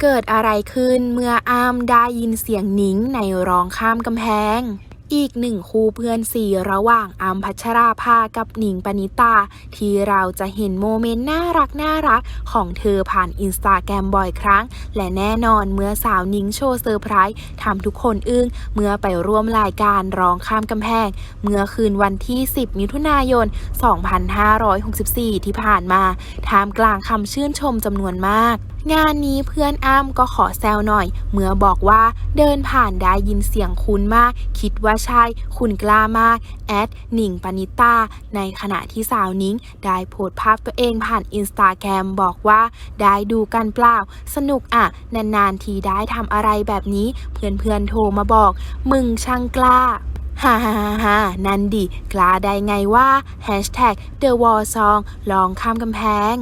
เกิดอะไรขึ้นเมื่ออามได้ยินเสียงนิงในร้องข้ามกำแพง อีกหนึ่งคู่เพื่อนสีระหว่างอามพัชราภากับหนิงปณิตา ที่เราจะเห็นโมเมนต์น่ารักน่ารักของเธอผ่านอินสตาแกรมบ่อยครั้ง และแน่นอนเมื่อสาวนิงโชว์เซอร์ไพรส์ทำทุกคนอึ้งเมื่อไปร่วมรายการร้องข้ามกำแพง เมื่อคืนวันที่ 10 มิถุนายน 2564 ที่ผ่านมาท่ามกลางคำชื่นชมจำนวนมากงานนี้เพื่อนอ้ำก็ขอแซวหน่อย เมื่อบอกว่าเดินผ่านได้ยินเสียงคุณมาก คิดว่าใช่ คุณกล้ามาก แอดหนิงปณิตาในขณะที่สาวนิ้ง ได้โพสภาพตัวเองผ่านอินสตาแกรมบอกว่า ได้ดูกันเปล่า สนุกอะ นานๆทีได้ทำอะไรแบบนี้ เพื่อนๆโทรมาบอก มึงช่างกล้าฮ่าฮ่าฮ่านั่นดิ กล้าได้ไงว่า Hashtag The Wall Song ลองข้ามกำแพง